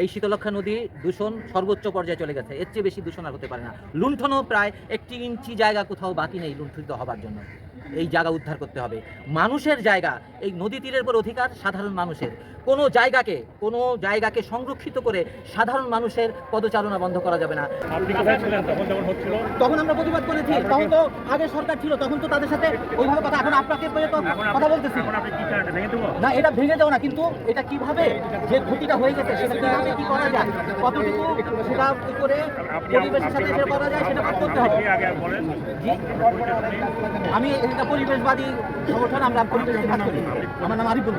এই শীতলক্ষা নদী দূষণ সর্বোচ্চ পর্যায়ে চলে গেছে। এর চেয়ে বেশি দূষণ আর হতে পারে না। লুণ্ঠনও প্রায় একটি ইঞ্চি জায়গা কোথাও বাকি নেই লুণ্ঠিত হবার জন্য। এই জায়গা উদ্ধার করতে হবে। মানুষের জায়গা এই নদী তীরের পর অধিকার সাধারণ মানুষের। কোনো জায়গাকে কোনো জায়গাকে সংরক্ষিত করে সাধারণ মানুষের পদচারণা বন্ধ করা যাবে না। তখন আমরা প্রতিবাদ করেছি। তখন তো আগে সরকার ছিল। তখন তো তাদের সাথে ওইভাবে কথা। এখন আপনাকে কথা বলতেছি। না এটা ভেঙে দেও না। কিন্তু এটা কীভাবে যে ক্ষতিটা হয়ে গেছে সেটা কীভাবে কি করা যায় কতটুকু সেটা কি করে পরিবেশের সাথে করা যায় সেটা করতে হবে। আমি এটা পরিবেশবাদী সংগঠন আমরা পরিবেশ কাজ করি। আমার নাম আরিফুল।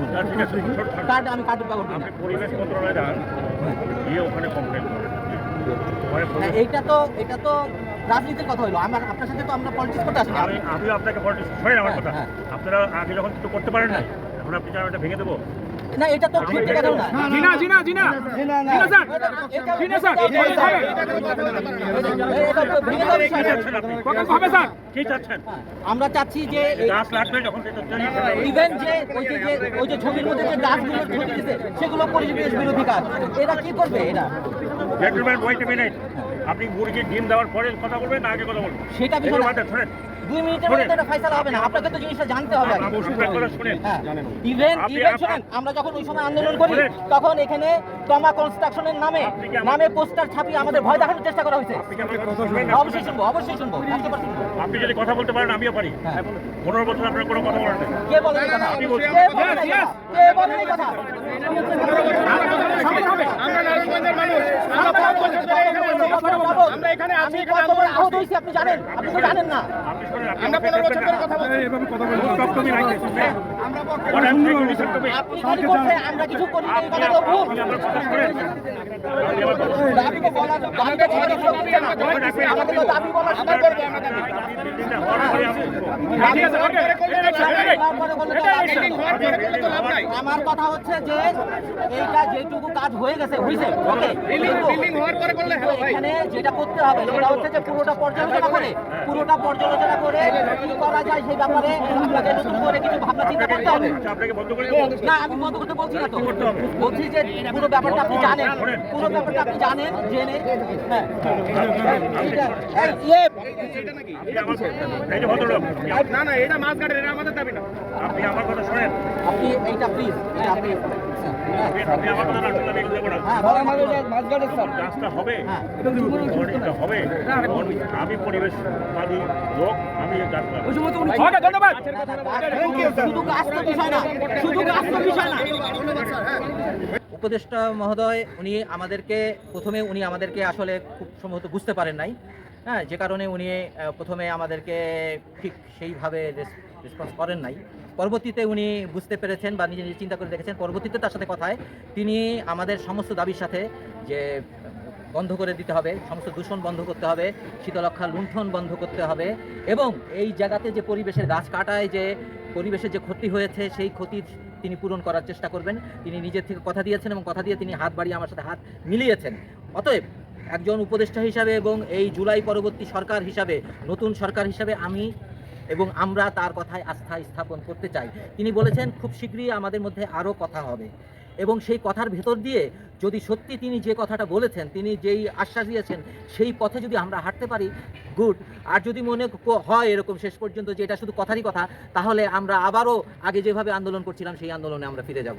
কার্ড আমি কার্ড ব্যবহার করি পরিবেশ মন্ত্রণালয়ে যান গিয়ে ওখানে কমপ্লেন করেন। এইটা তো এটা তো রাজনীতির কথা হলো আমার আপনার সাথে তো আমরা পলিটিক্স করতে আসি আমি আমিও আপনাকে পলিটিক্স শোনেন আমার হ্যাঁ, কথা। হ্যাঁ। আপনারা আগে যখন কিছু করতে পারেন না হ্যাঁ। এখন আপনি এটা ভেঙে দেবো। না এটা তো সত্যি কথা না জিনা জিনা জিনা জিনা স্যার জিনা স্যার হবে স্যার কি চাচ্ছেন আমরা চাচ্ছি যে গাছ লাগবে যখন ইভেন যে ওই যে ওই যে ছবির মধ্যে যে গাছগুলো ছবি দিছে সেগুলো পরিবেশ বিরোধী কাজ এরা কি করবে এরা মিনিট আপনি মুরগির ডিম দেওয়ার পরে কথা বলবেন না আগে কথা বলবেন। সেটা বিষয় না। শোনেন। দুই মিনিটের মধ্যে এটা ফাইসালা হবে না। আপনাকে তো জিনিসটা জানতে হবে হ্যাঁ ইভেন ইভেন শোনেন আমরা যখন ওই সময় আন্দোলন করি তখন এখানে তমা কনস্ট্রাকশনের নামে নামে পোস্টার ছাপিয়ে আমাদের ভয় দেখানোর চেষ্টা করা হয়েছে? অবশ্যই শুনব অবশ্যই শুনব। আপনি যদি কথা বলতে পারেন আমিও পারি। হ্যাঁ। পনেরো বছর আপনার কোনো কথা বলেন কে বলেন কথা? কে বলেন কথা? কে বলেন কথা? আমরা নারায়ণগঞ্জের মানুষ আমরা আমরা এখানে আছি এখানে আন্দোলন আহত হয়েছি আপনি জানেন। আপনি তো জানেন না। আপনি শোনেন আপনি আমরা আমাকে পনেরো বছর ধরে কথা বলছি। আমরা. আপনি আমরা কিছু করি না তো ভুল। দাবি হচ্ছে আমাদের তো দাবি করবে। আমরা দাবি আমার কথা যে এইটা যেটুকু কাজ হয়ে গেছে হয়েছে ওকে? বিল্ডিং হওয়ার পরে করলে হ্যালো ভাই। এখানে যেটা করতে হবে সেটা হচ্ছে যে পুরোটা পর্যালোচনা করে পুরোটা পর্যালোচনা করে কি করা যায় সেই ব্যাপারে আপনাকে নতুন করে কিছু ভাবনা চিন্তা করতে হবে। না আমি বন্ধ করতে বলছি না তো। বলছি যে পুরো ব্যাপারটা আপনি জানেন। পুরো ব্যাপারটা আপনি জানেন জেনে। হ্যাঁ। ইয়ে, আপনি আমার এই যে ভদ্রলোক। আপনি- না না এটা মাছ কাটের এটা আমাদের দাবি না। আপনি আমার কথা শোনেন। আপনি এইটা প্লিজ আপনি হ্যাঁ, আমি হ্যাঁ হ্যাঁ। পরিবেশবাদী লোক আমি উপদেষ্টা মহোদয় উনি আমাদেরকে প্রথমে উনি আমাদেরকে আসলে খুব সম্ভবত বুঝতে পারেন নাই। হ্যাঁ যে কারণে উনি প্রথমে আমাদেরকে ঠিক সেইভাবে রেসপন্স করেন নাই। পরবর্তীতে উনি বুঝতে পেরেছেন বা নিজে নিজে চিন্তা করে দেখেছেন, পরবর্তীতে তার সাথে কথায় তিনি আমাদের সমস্ত দাবির সাথে যে, বন্ধ করে দিতে হবে, সমস্ত দূষণ বন্ধ করতে হবে শীতলক্ষা লুণ্ঠন বন্ধ করতে হবে এবং এই জায়গাতে যে পরিবেশের গাছ কাটায় যে, পরিবেশের যে ক্ষতি হয়েছে সেই ক্ষতির তিনি পূরণ করার চেষ্টা করবেন। তিনি নিজের থেকে কথা দিয়েছেন এবং কথা দিয়ে তিনি হাত বাড়িয়ে আমার সাথে হাত মিলিয়েছেন। অতএব একজন উপদেষ্টা হিসাবে এবং এই জুলাই পরবর্তী সরকার হিসাবে, নতুন সরকার হিসাবে আমি এবং আমরা তার কথায় আস্থা স্থাপন করতে চাই। তিনি বলেছেন, খুব শীঘ্রই আমাদের মধ্যে আরও কথা হবে। এবং সেই কথার ভেতর দিয়ে যদি সত্যি তিনি যে কথাটা বলেছেন, তিনি যেই আশ্বাস দিয়েছেন, সেই পথে যদি আমরা হাঁটতে পারি, গুড। আর যদি মনে হয় এরকম শেষ পর্যন্ত যে এটা শুধু কথারই কথা, তাহলে আমরা আবারও আগে যেভাবে আন্দোলন করছিলাম, সেই আন্দোলনে আমরা ফিরে যাব।